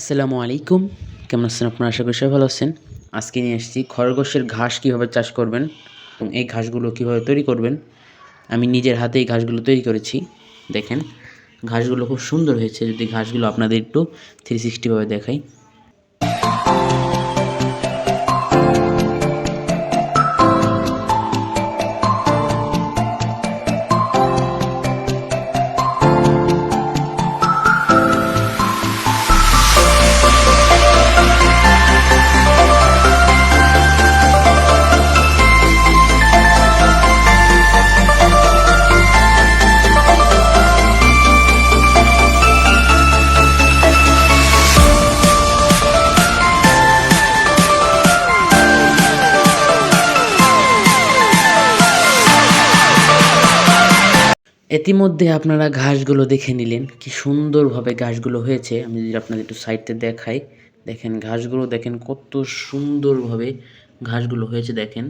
আসসালামু আলাইকুম। কেমন আছেন আপনারা? আশা করি সবাই ভালো আছেন। আজকে নিয়ে এসেছি খরগোশের ঘাস কীভাবে চাষ করবেন এবং এই ঘাসগুলো কীভাবে তৈরি করবেন। আমি নিজের হাতে এই ঘাসগুলো তৈরি করেছি। দেখেন, ঘাসগুলো খুব সুন্দর হয়েছে। যদি ঘাসগুলো আপনাদের একটু থ্রি সিক্সটিভাবে দেখাই। ইতিমধ্যে আপনারা ঘাসগুলো দেখে নিলেন। কি সুন্দরভাবে ঘাসগুলো হয়েছে। আমি যদি আপনাদের একটু সাইডতে দেখাই। দেখেন ঘাসগুলো, দেখেন কত সুন্দরভাবে ঘাসগুলো হয়েছে, দেখেন।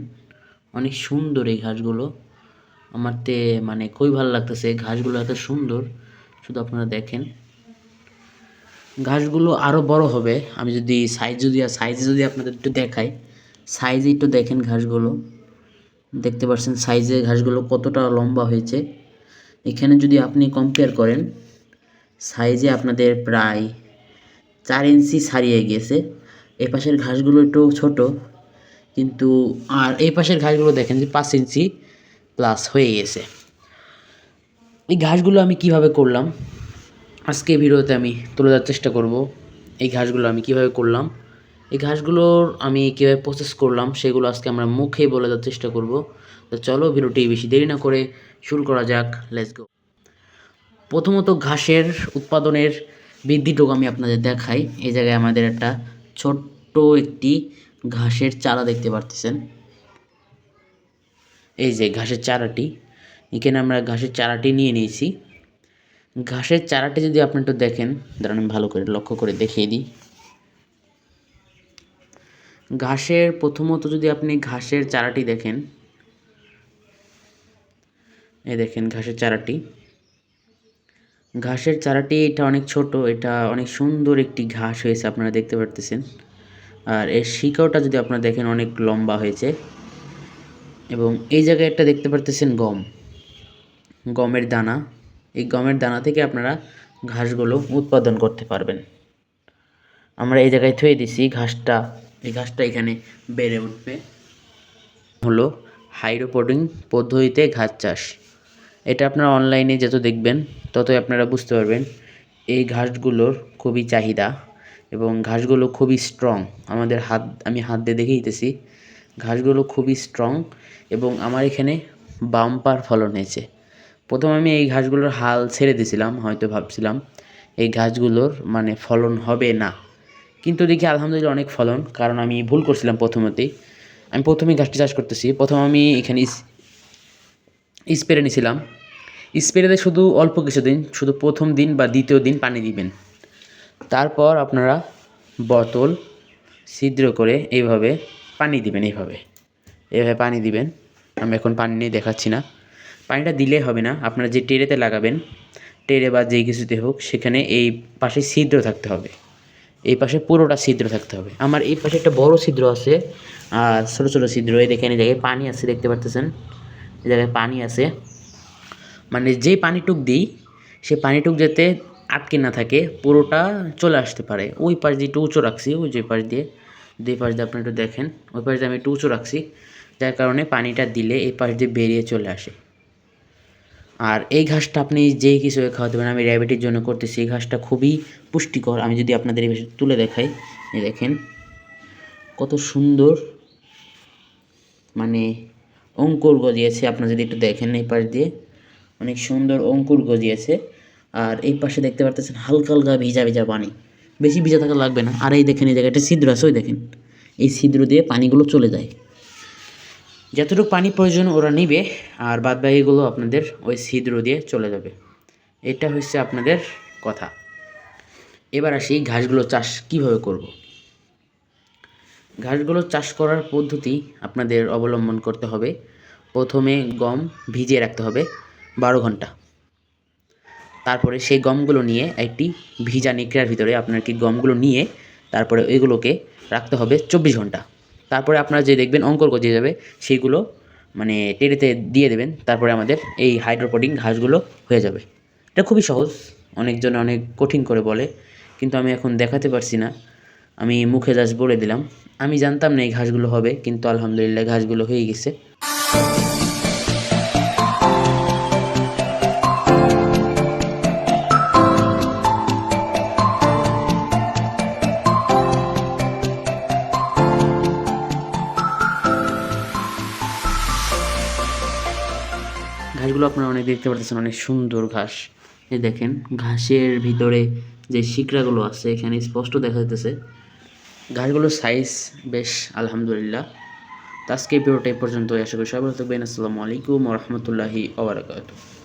অনেক সুন্দর এই ঘাসগুলো। আমার তে মানে খুবই ভালো লাগতেছে ঘাসগুলো এত সুন্দর। শুধু আপনারা দেখেন। ঘাসগুলো আরও বড় হবে। আমি যদি সাইজ যদি সাইজে যদি আপনাদের একটু দেখাই। সাইজে একটু দেখেন ঘাসগুলো। দেখতে পাচ্ছেন সাইজে ঘাসগুলো কতটা লম্বা হয়েছে। এখানে যদি আপনি কম্পেয়ার করেন সাইজে আপনাদের প্রায় চার ইঞ্চি ছাড়িয়ে গিয়েছে এ পাশের ঘাসগুলো একটু ছোট, কিন্তু আর এই পাশের ঘাসগুলো দেখেন যে পাঁচ ইঞ্চি প্লাস হয়ে গেছে। এই ঘাসগুলো আমি কীভাবে করলাম? আজকে ভিডিওতে আমি তুলে দেওয়ার চেষ্টা করব। এই ঘাসগুলো আমি কীভাবে করলাম? এই ঘাসগুলোর আমি কীভাবে প্রসেস করলাম, সেগুলো আজকে আমরা মুখেই বলে দেওয়ার চেষ্টা করব। তো চলো ভিডিওটি বেশি দেরি না করে শুরু করা যাক লেটস গো প্রথমত ঘাসের উৎপাদনের বৃদ্ধিটুকু আমি আপনাদের দেখাই। এই জায়গায় আমাদের একটা ছোট্ট একটি ঘাসের চারা দেখতে পারতেছেন। এই যে ঘাসের চারাটি, এখানে আমরা ঘাসের চারাটি নিয়ে নিয়েছি। ঘাসের চারাটি যদি আপনি একটু দেখেন দাঁড়ান আমি ভালো করে লক্ষ্য করে দেখিয়ে দিই। ঘাসের প্রথমত যদি আপনি ঘাসের চারাটি দেখেন, এই দেখেন ঘাসের চারাটি। ঘাসের চারাটি এটা অনেক ছোট, এটা অনেক সুন্দর একটি ঘাস হয়েছে আপনারা দেখতে পারতেছেন। আর এর শিকড়টা যদি আপনারা দেখেন অনেক লম্বা হয়েছে। এবং এই জায়গায় একটা দেখতে পারতেছেন গম। গমের দানা, এই গমের দানা থেকে আপনারা ঘাসগুলো উৎপাদন করতে পারবেন। আমরা এই জায়গায় থুয়ে দিছি ঘাসটা। এই ঘাসটা এখানে বেড়ে উঠবে। হলো হাইড্রোপোডিং পদ্ধতিতে ঘাস চাষ। এটা আপনারা অনলাইনে যত দেখবেন, ততই আপনারা বুঝতে পারবেন এই ঘাসগুলোর খুবই চাহিদা এবং ঘাসগুলো খুবই স্ট্রং আমাদের হাত, আমি হাত দিয়ে দেখে দিতেছি, ঘাসগুলো খুবই স্ট্রং এবং আমার এখানে বাম্পার ফলন হয়েছে। প্রথম আমি এই ঘাসগুলোর হাল ছেড়ে দিয়েছিলাম, হয়তো ভাবছিলাম এই ঘাসগুলোর মানে ফলন হবে না। কিন্তু দেখি আলহামদুলিল্লাহ অনেক ফলন, কারণ আমি ভুল করছিলাম প্রথমতেই। আমি প্রথমেই গাছটি চাষ করতেছি, প্রথম আমি এখানে স্প্রে নিয়েছিলাম স্প্রেতে শুধু অল্প কিছু দিন শুধু প্রথম দিন বা দ্বিতীয় দিন পানি দিবেন। তারপর আপনারা বোতল ছিদ্র করে এইভাবে পানি দিবেন এইভাবে। এইভাবে পানি দিবেন, আমি এখন পানি নিয়ে দেখাচ্ছি না। পানিটা দিলে হবে না, আপনারা যে টেরেতে লাগাবেন টেরে বা যেই কিছুতে হোক, সেখানে এই পাশে ছিদ্র থাকতে হবে। এই পাশে পুরোটা ছিদ্র থাকতে হবে। আমার এই পাশে একটা বড় ছিদ্র আছে, আর ছোটো ছোটো ছিদ্র, এই দেখেন, এই জায়গায় পানি আছে, দেখতে পারতেছেন? এই জায়গায় পানি আছে। মানে যে পানিটুক দিই, সে পানিটুক যাতে আটকে না থাকে, পুরোটা চলে আসতে পারে। ওই পাশ দিয়ে একটু উঁচু রাখছি, ওই যে পাশ দিয়ে। দুই পাশ দিয়ে আপনি একটু দেখেন, ওই পাশ দিয়ে আমি একটু উঁচু রাখছি, যার কারণে পানিটা দিলে এই পাশ দিয়ে বেরিয়ে চলে আসে। আর এই ঘাসটা আপনি যেই কিছু খাওয়াতে পারেন আমি র্যাবিটির জন্য করতেছি, এই ঘাসটা খুবই পুষ্টিকর। আমি যদি আপনাদের এই তুলে দেখাই, এই দেখেন, কত সুন্দর মানে অঙ্কুর গজিয়েছে। আপনারা যদি একটু দেখেন এই পাশ দিয়ে, অনেক সুন্দর অঙ্কুর গজিয়েছে। আর এই পাশে দেখতে পারতেছেন হালকা হালকা ভিজা ভিজা পানি। বেশি ভিজা থাকা লাগবে না। আর এই দেখেন, এই জায়গায় একটা ছিদ্র আছে, ওই দেখেন। এই ছিদ্র দিয়ে পানিগুলো চলে যায়। যতটুকু পানি প্রয়োজন ওরা নিবে, আর বাদবাকিগুলো আপনাদের ওই ছিদ্র দিয়ে চলে যাবে। এটা হচ্ছে আপনাদের কথা। এবার আসি ঘাসগুলো চাষ কীভাবে করব। ঘাসগুলো চাষ করার পদ্ধতি আপনাদের অবলম্বন করতে হবে। প্রথমে গম ভিজিয়ে রাখতে হবে বারো ঘণ্টা। তারপরে সেই গমগুলো নিয়ে একটি ভিজা নিকড়ার ভিতরে আপনার কি গমগুলো নিয়ে তারপরে ওইগুলোকে রাখতে হবে চব্বিশ ঘণ্টা। তারপরে আপনারা যে দেখবেন অঙ্কর যে যাবে, সেইগুলো মানে টেরেতে দিয়ে দেবেন, তারপরে আমাদের এই হাইড্রোপোডিং ঘাসগুলো হয়ে যাবে। এটা খুবই সহজ, অনেকজন অনেক কঠিন করে বলে, কিন্তু আমি এখন দেখাতে পারছি না। আমি মুখে জাস্ট বলে দিলাম। আমি জানতাম না এই ঘাসগুলো হবে, কিন্তু আলহামদুলিল্লাহ ঘাসগুলো হয়ে গেছে। ঘাসগুলো আপনারা অনেক দেখতে পাচ্ছেন অনেক সুন্দর ঘাস। এই দেখেন, ঘাসের ভিতরে যে শিকড়াগুলো আছে, এখানে স্পষ্ট দেখা যাইতেছে। ঘাসগুলোর সাইজ বেশ আলহামদুলিল্লাহ। আজকে টাইপ পর্যন্ত আশা করি সবাই থাকবেন। আসসালামু আলাইকুম রহমতুল্লাহি ওবরাকাতুহ